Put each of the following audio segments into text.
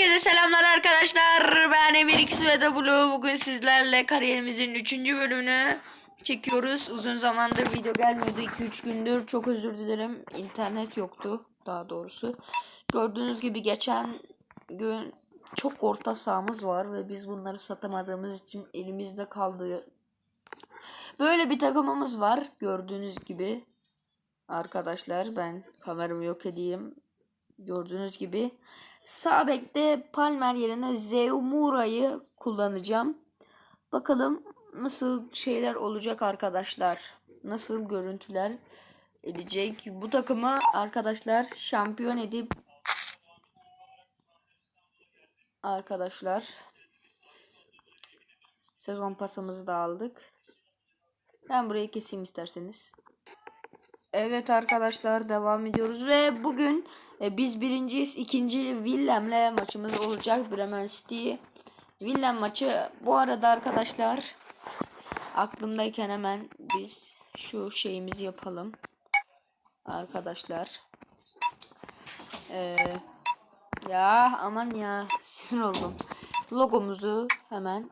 Herkese selamlar arkadaşlar. Ben Emir X ve W. Bugün sizlerle kariyerimizin 3. bölümünü çekiyoruz. Uzun zamandır video gelmiyordu. 2-3 gündür. Çok özür dilerim. İnternet yoktu daha doğrusu. Gördüğünüz gibi geçen gün çok orta sahamız var ve biz bunları satamadığımız için elimizde kaldı. Böyle bir takımımız var gördüğünüz gibi. Arkadaşlar ben kameramı yok edeyim. Gördüğünüz gibi sağ bekte Palmer yerine Zeumura'yı kullanacağım. Bakalım nasıl şeyler olacak arkadaşlar. Nasıl görüntüler edecek. Bu takımı arkadaşlar şampiyon edip arkadaşlar sezon pasımızı da aldık. Ben burayı keseyim isterseniz. Evet arkadaşlar devam ediyoruz ve bugün e, biz birinciyiz. ikinci Willem'le maçımız olacak. Bremen City. Willem maçı bu arada arkadaşlar aklımdayken hemen biz şu şeyimizi yapalım. Arkadaşlar. Ee, ya aman ya sinir oldum. Logomuzu hemen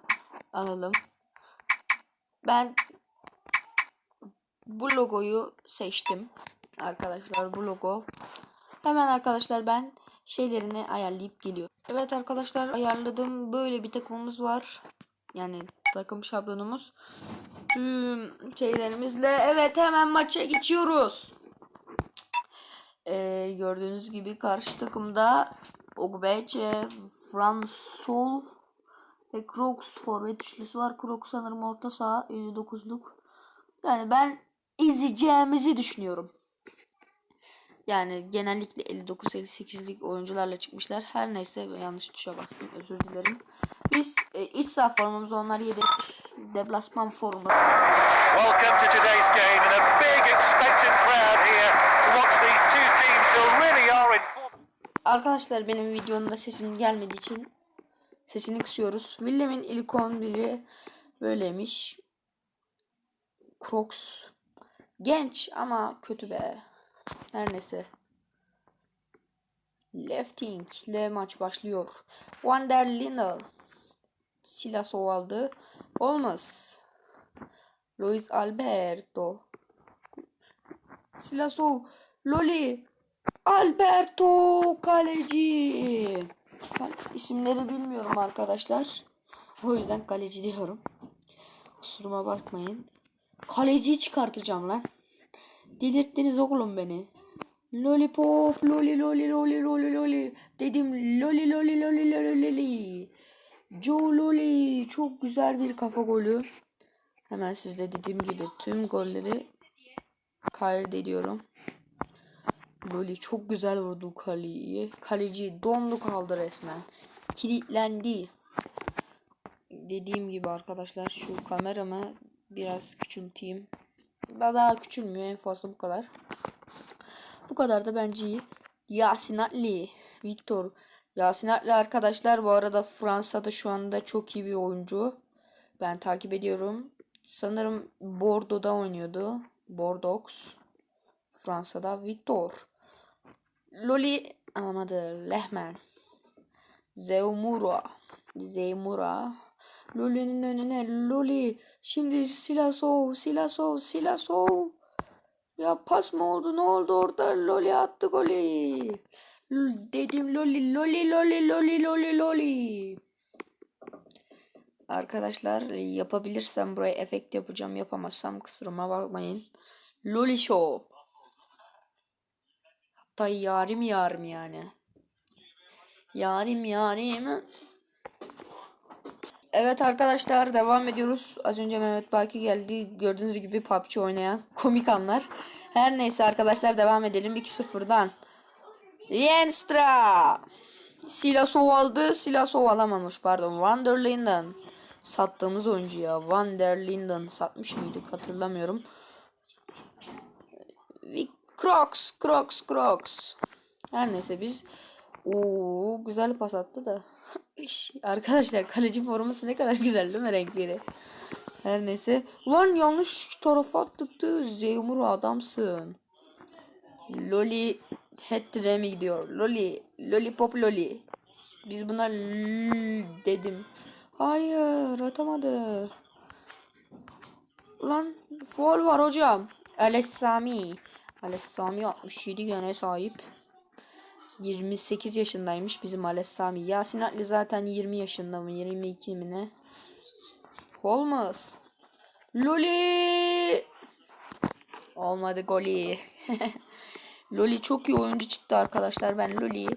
alalım. Ben bu logoyu seçtim. Arkadaşlar bu logo. Hemen arkadaşlar ben şeylerini ayarlayıp geliyorum. Evet arkadaşlar ayarladım. Böyle bir takımımız var. Yani takım şablonumuz. Tüm şeylerimizle. Evet hemen maça geçiyoruz. Ee, gördüğünüz gibi karşı takımda Ogbece, Fransol ve Crocs forvet üçlüsü var. Crocs sanırım orta saha 59'luk. Yani ben izleyeceğimizi düşünüyorum. Yani genellikle 59-58'lik oyuncularla çıkmışlar. Her neyse yanlış tuşa bastım. Özür dilerim. Biz e, iç saha formamızı onlar yedek deplasman formu. Welcome to today's game and a big expectant crowd here to watch these two teams who really are in. Arkadaşlar benim videomda sesim gelmediği için sesini kısıyoruz. Willem'in ilk 11'i böyleymiş. Crocs genç ama kötü be. Her neyse. Lefting ile maç başlıyor. Wander Linnell Silasov aldı. Olmaz. Luis Alberto. Silasov. Loli. Alberto kaleci. Ben isimleri bilmiyorum arkadaşlar. O yüzden kaleci diyorum. Kusuruma bakmayın. Kaleciyi çıkartacağım lan. Delirttiniz oğlum beni. Lollipop, loli loli loli loli loli. Dedim loli loli loli loli loli. Joe Loli çok güzel bir kafa golü. Hemen sizde dediğim gibi tüm golleri kaydediyorum. Loli çok güzel vurdu kaleyi. Kaleci dondu kaldı resmen. Kilitlendi. Dediğim gibi arkadaşlar şu kameramı biraz küçülteyim. Daha daha küçülmüyor en fazla bu kadar. Bu kadar da bence iyi. Yasin Atli, Victor. Yasin Atli arkadaşlar bu arada Fransa'da şu anda çok iyi bir oyuncu. Ben takip ediyorum. Sanırım Bordeaux'da oynuyordu. Bordeaux. Fransa'da Victor. Loli alamadı. Lehman. Zeumura. Zeumura. Loli'nin önüne Loli. Şimdi Silasov, Silasov, Silasov. Ya pas mı oldu? Ne oldu orada? Loli attı golü. Dedim Loli, Loli, Loli, Loli, Loli, Loli. Arkadaşlar yapabilirsem buraya efekt yapacağım. Yapamazsam kusuruma bakmayın. Loli Show. Hatta yarim yarim yani. Yarim yarim. Evet arkadaşlar devam ediyoruz. Az önce Mehmet Baki geldi. Gördüğünüz gibi PUBG oynayan komik anlar. Her neyse arkadaşlar devam edelim 2-0'dan. Rienstra. Silasov aldı. Silasov alamamış pardon. Van. Sattığımız oyuncu ya. Van satmış mıydık hatırlamıyorum. Crocs, Crocs, Crocs. Her neyse biz Oo güzel pas attı da. Arkadaşlar kaleci forması ne kadar güzel değil mi renkleri? Her neyse. Ulan yanlış tarafa attıktı. Zeymur adamsın. Loli Hetrem'i gidiyor. Loli. Lollipop Loli. Biz buna dedim. Hayır atamadı. Ulan foul var hocam. Alessami. Alessami 67 gene sahip. 28 yaşındaymış bizim Alessami. Yasin Atli zaten 20 yaşında mı? 22 mi ne? Olmaz. Loli. Olmadı golü. Loli çok iyi oyuncu çıktı arkadaşlar. Ben Loli'yi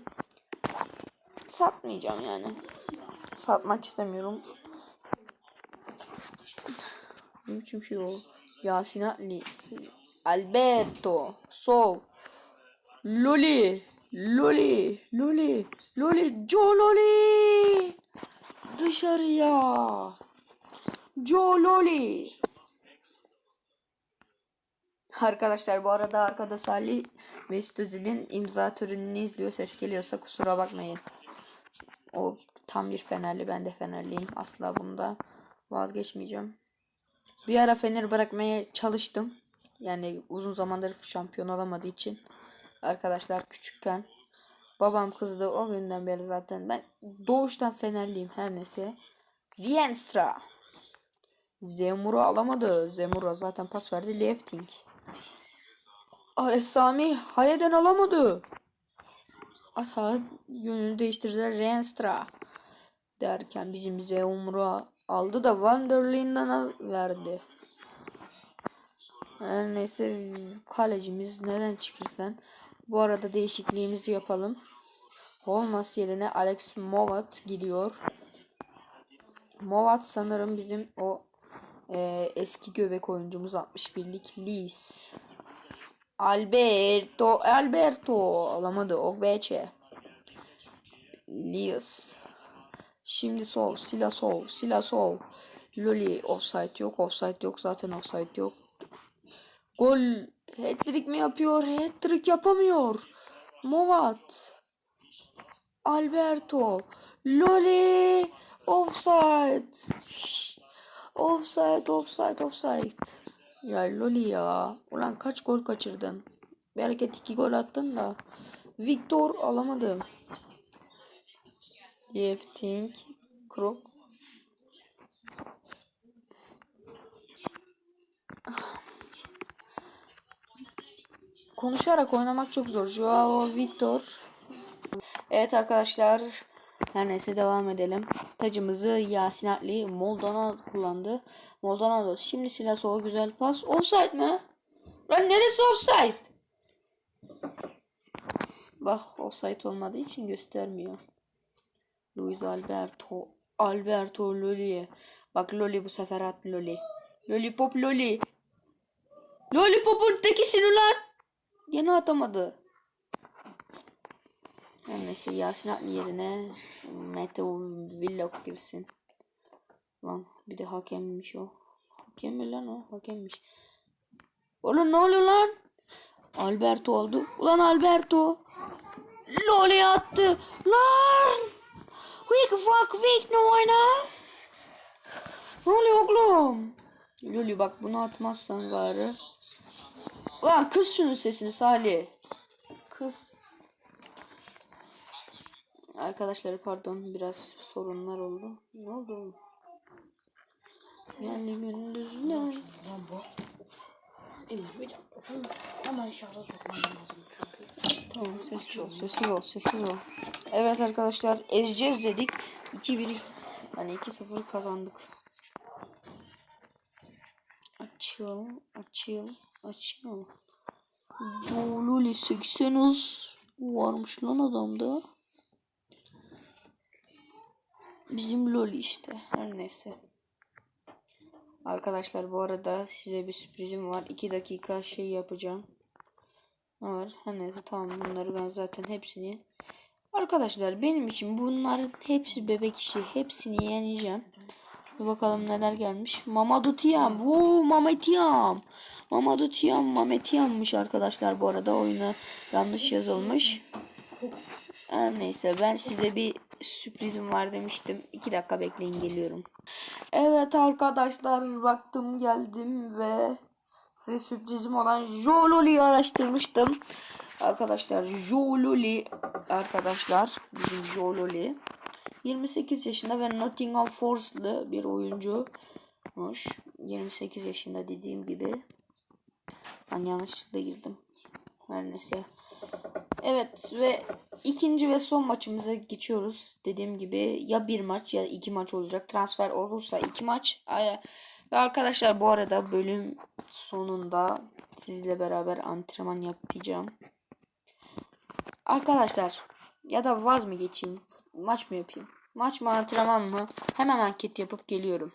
satmayacağım yani. Satmak istemiyorum. Ne biçim şey o? Yasin Ali. Alberto. Sov. Loli. Loli. Loli. Loli. Joe Loli. Dışarıya. Joe Loli. Arkadaşlar bu arada arkada Salih Mesut Özil'in imza törenini izliyor. Ses geliyorsa kusura bakmayın. O tam bir Fenerli. Ben de Fenerliyim. Asla bunda vazgeçmeyeceğim. Bir ara Fener bırakmaya çalıştım. Yani uzun zamandır şampiyon olamadığı için. Arkadaşlar küçükken babam kızdı o günden beri zaten ben doğuştan Fenerliyim her neyse. Rienstra. Zemur'u alamadı. Zemur'a zaten pas verdi. Lefting. Alessami Hayeden alamadı. Ata yönünü değiştirdiler. Rienstra. Derken bizim Zemur'a aldı da Wanderlinden'a verdi. Her neyse kalecimiz neden çıkırsan. Bu arada değişikliğimizi yapalım. Holmas yerine Alex Movat gidiyor. Movat sanırım bizim o e, eski göbek oyuncumuz 61'lik Lis. Alberto Alberto alamadı Ogbeche. Lias. Şimdi sol, Sila sol, Sila sol. Loli offside yok, offside yok zaten offside yok. Gol hat-trick mi yapıyor? Hat-trick yapamıyor. Movat. Alberto. Loli offside. Offside, offside, offside. Ya Loli ya. Ulan kaç gol kaçırdın? Belki iki gol attın da. Victor alamadı. Lifting. Krok. Konuşarak oynamak çok zor. Joao Victor. Evet arkadaşlar. Her neyse devam edelim. Tacımızı Yasin Atli Moldana kullandı. Moldana Şimdi Silasova güzel pas. Offside mi? Lan neresi offside? Bak offside olmadığı için göstermiyor. Luis Alberto. Alberto Loli. Bak Loli bu sefer attı Loli. Lollipop Loli. Lollipop'un tekisini lan. Yine atamadı. Her neyse Yasin Atli yerine Meteo Villok girsin. Lan bir de hakemmiş o. Hakem mi lan o? Hakemmiş. Oğlum ne oluyor lan? Alberto oldu. Ulan Alberto. Loli attı. Lan. Quick fuck quick no oyna. Ne oluyor oğlum? Loli bak bunu atmazsan bari. Ulan kız şunun sesini Salih. Kız. Arkadaşlar pardon biraz sorunlar oldu. Ne oldu? Yani gündüzler. Emir bir dakika. Şunu hemen şarja sokmam lazım çünkü. Tamam sessiz ol sessiz ol sessiz ol. Evet arkadaşlar ezeceğiz dedik. 2-1 hani 2-0 kazandık. Açıl açıl açıl. Doluli 80 varmış lan adamda. Bizim Loli işte. Her neyse. Arkadaşlar bu arada size bir sürprizim var. 2 dakika şey yapacağım. Ne var? Ha neyse tamam bunları ben zaten hepsini Arkadaşlar benim için bunların hepsi bebek işi. Hepsini yeneceğim. Bakalım neler gelmiş. Mamadou Tiam. Vuu Mametiam. Mamadou Tiam Mametiam'mış arkadaşlar bu arada oyuna yanlış yazılmış. Her neyse ben size bir sürprizim var demiştim. 2 dakika bekleyin geliyorum. Evet arkadaşlar baktım geldim ve size sürprizim olan Jololi'yi araştırmıştım. Arkadaşlar Jololi arkadaşlar bizim Jololi 28 yaşında ve Nottingham Forest'lı bir oyuncumuş. 28 yaşında dediğim gibi. Ben yanlışlıkla girdim. Her neyse. Evet ve ikinci ve son maçımıza geçiyoruz. Dediğim gibi ya bir maç ya iki maç olacak. Transfer olursa iki maç. Ve arkadaşlar bu arada bölüm sonunda sizle beraber antrenman yapacağım. Arkadaşlar ya da vaz mı geçeyim? Maç mı yapayım? Maç mı antrenman mı? Hemen anket yapıp geliyorum.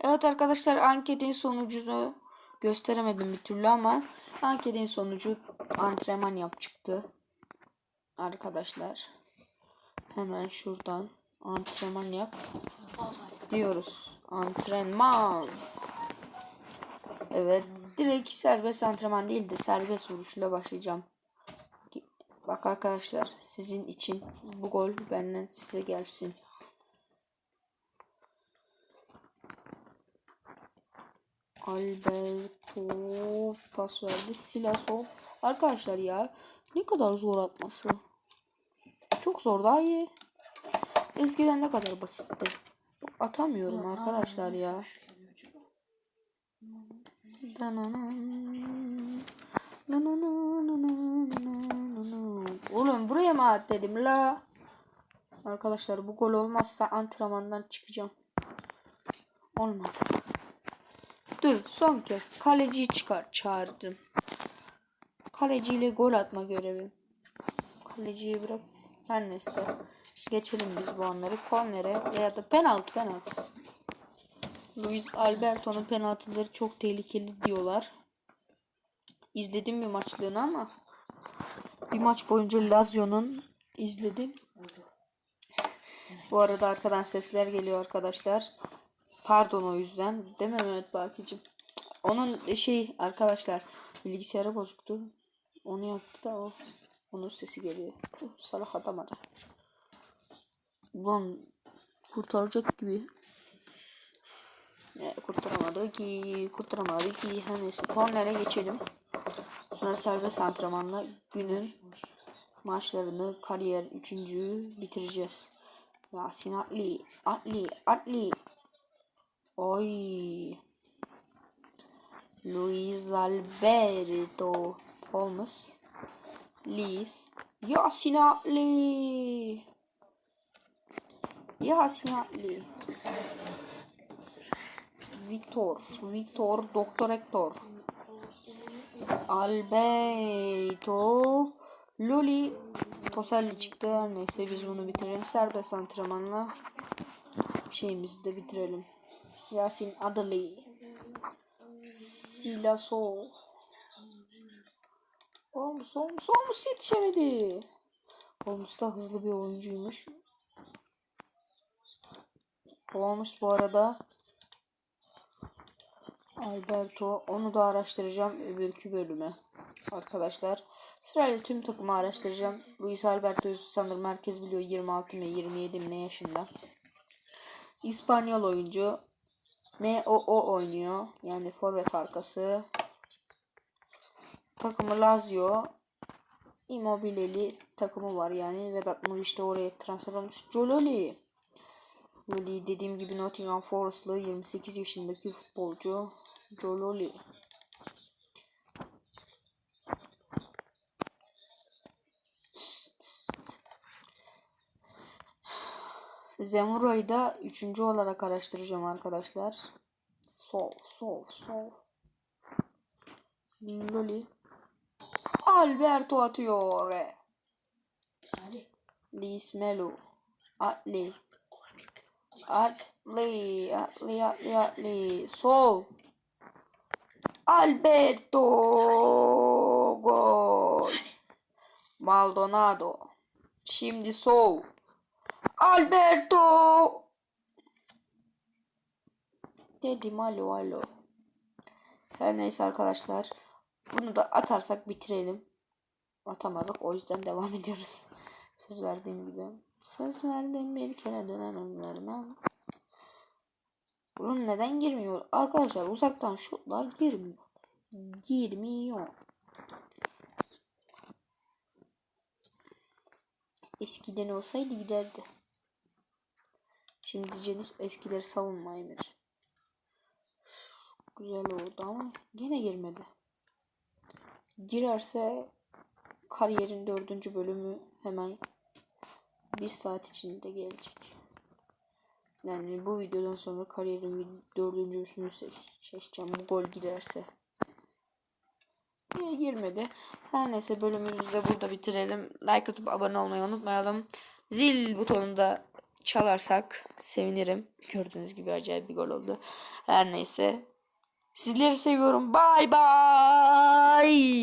Evet arkadaşlar anketin sonucunu gösteremedim bir türlü ama anketin sonucu antrenman yap çıktı. Arkadaşlar hemen şuradan antrenman yap diyoruz. Antrenman. Evet direkt serbest antrenman değil de serbest vuruşla başlayacağım. Bak arkadaşlar sizin için bu gol benden size gelsin. Alberto pas verdi. Silaso. Arkadaşlar ya ne kadar zor atması. Çok zor daha iyi. Eskiden ne kadar basitti. Atamıyorum arkadaşlar ya. Dananan. Dananananananana. Oğlum buraya mı at dedim la. Arkadaşlar bu gol olmazsa antrenmandan çıkacağım. Olmadı. Dur son kez kaleciyi çıkar çağırdım. Kaleciyle gol atma görevi. Kaleciyi bırak. Her neyse. Geçelim biz bu anları. Kornere veya da penaltı penaltı. Luis Alberto'nun penaltıları çok tehlikeli diyorlar. İzledim bir maçlığını ama bir maç boyunca Lazio'nun izledim. Bu arada arkadan sesler geliyor arkadaşlar. Pardon o yüzden. Değil mi Mehmet Bakıcım? Onun şey arkadaşlar bilgisayarı bozuktu. Onu yaptı da o. Onun sesi geliyor. Uh, salak atamadı. Ulan kurtaracak gibi. E, kurtaramadı ki, kurtaramadı ki. Her neyse kornere geçelim. Sonra serbest antrenmanla günün maçlarını kariyer üçüncüyü bitireceğiz. Yasin Atli, Atli, Atli. Oy. Luis Alberto Holmes. Liz. Yasin Atli. Yasin Atli. Victor. Victor. Doktor Hector. Alberto. Luli. Toselli çıktı. Neyse biz bunu bitirelim. Serbest antrenmanla şeyimizi de bitirelim. Yasin Adali. Silaso. Olmuş olmuş olmuş yetişemedi. Olmuş da hızlı bir oyuncuymuş. Olmuş bu arada. Alberto onu da araştıracağım öbürkü bölüme. Arkadaşlar sırayla tüm takımı araştıracağım. Luis Alberto sanırım herkes biliyor 26 mi 27 mi ne yaşında. İspanyol oyuncu. MOO oynuyor. Yani forvet arkası. Takımı Lazio. Immobile'li takımı var yani. Vedat Muriç de oraya transfer olmuş. Jololi. Jololi dediğim gibi Nottingham Forest'lı 28 yaşındaki futbolcu. Jololi. Zemura'yı da üçüncü olarak araştıracağım arkadaşlar. Sol, sol, sol. Loli. Alberto atıyor. Salih. Luis Melo. Atli. Atli. Atli. Atli. Atli. Sol. Alberto. Gol. Maldonado. Şimdi sol. Alberto. Dedim alo alo. Her neyse arkadaşlar. Bunu da atarsak bitirelim. Atamadık o yüzden devam ediyoruz. Söz verdiğim gibi. Söz verdiğim bir kere dönemem vermem. Bunun neden girmiyor? Arkadaşlar uzaktan şutlar girmiyor. Girmiyor. Eskiden olsaydı giderdi. Şimdi Cenis eskileri savunma Emir. Güzel oldu ama gene girmedi. Girerse kariyerin dördüncü bölümü hemen bir saat içinde gelecek. Yani bu videodan sonra kariyerin dördüncüsünü seç seçeceğim. Bu gol girerse. Niye girmedi? Her neyse bölümümüzü de burada bitirelim. Like atıp abone olmayı unutmayalım. Zil butonunu da çalarsak sevinirim. Gördüğünüz gibi acayip bir gol oldu. Her neyse. Sizleri seviyorum. Bay bay.